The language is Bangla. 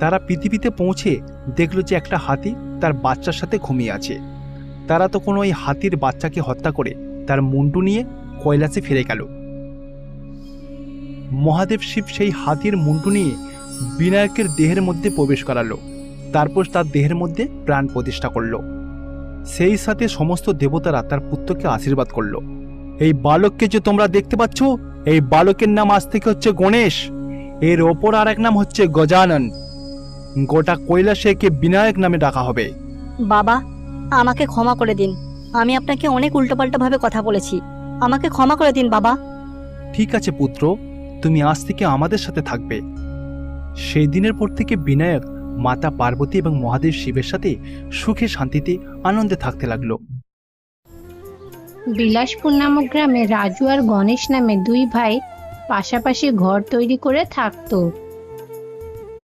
তারা পৃথিবীতে পৌঁছে দেখল যে একটা হাতি তার বাচ্চার সাথে ঘুমিয়ে আছে। তারা তখন ওই হাতির বাচ্চাকে হত্যা করে তার মুন্ডু নিয়ে কৈলাসে ফিরে গেল। মহাদেব শিব সেই হাতির মুন্ডু নিয়ে বিনায়কের দেহের মধ্যে প্রবেশ করালো। তারপর তার দেহের মধ্যে প্রাণ প্রতিষ্ঠা করল। সেই সাথে সমস্ত দেবতারা তার পুত্রকে আশীর্বাদ করল। এই বালককে যে তোমরা দেখতে পাচ্ছ, এই বালকের নাম আজ থেকে হচ্ছে গণেশ। এর ওপর আর এক নাম হচ্ছে গজানন। গোটা কৈলাসে একে বিনায়ক নামে ডাকা হবে। বাবা আমাকে ক্ষমা করে দিন। আমি আপনাকে অনেক উল্টোপাল্টাভাবে কথা বলেছি। আমাকে ক্ষমা করে দিন বাবা। ঠিক আছে পুত্র তুমি আজ থেকে আমাদের সাথে থাকবে। সেই দিনের পর থেকে বিনায়ক মাতা পার্বতী এবং মহাদেব শিবের সাথে সুখে শান্তিতে আনন্দে থাকতে লাগল। বিলাসপুর নামক গ্রামে রাজু আর গণেশ নামে দুই ভাই পাশাপাশি ঘর তৈরি করে থাকতো।